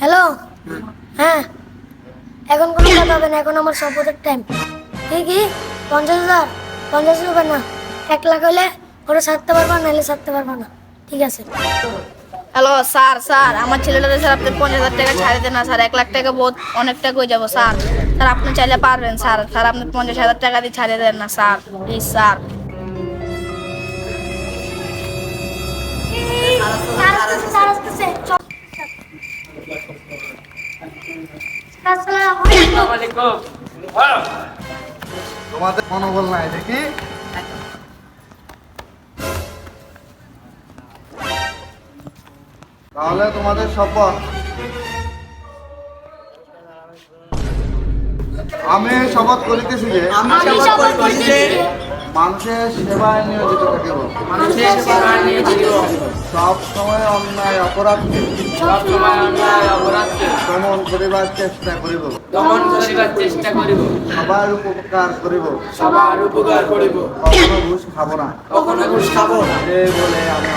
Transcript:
Hello হ্যাঁ? এখন কোনো কথা হবে না, এখন আমার শপথের টাইম কি কি? পঞ্চাশ হাজার? পঞ্চাশ হবে না। এক লাখ হলে ওরা ছাড়তে পারবা, নাহলে ছাড়তে পারবা না। ঠিক আছে। হ্যালো স্যার স্যার, আমার ছেলেটাকে স্যার আপনি পঞ্চাশ হাজার টাকা ছাড়ে দেন না, স্যার। এক লাখ টাকা বহুত, অনেক টাকা হয়ে যাব, স্যার। স্যার, আপনি চাইলে পারবেন, স্যার। স্যার, আপনি পঞ্চাশ হাজার টাকা দিয়ে ছাড়িয়ে দেন না, স্যার। Please sir. তোমাদের মনোবল নাই দেখি। তাহলে তোমাদের শপথ। আমি শপথ করিতেছি যে আমি শপথ করিতেছি যে মানুষের সেবায় নিয়োজিত থাকিব। মানুষের সেবায় নিয়োজিত সব সময় অন্যায় অপরাধকে সবসময় অন্যায় অপরাধকে দমন করিবার চেষ্টা করিব। দমন করিবার চেষ্টা করিব। সবার উপকার করিব। সবার উপকার করিব। কখনো ঘুষ খাব না। কখনো ঘুষ খাব না। এই বলে আমি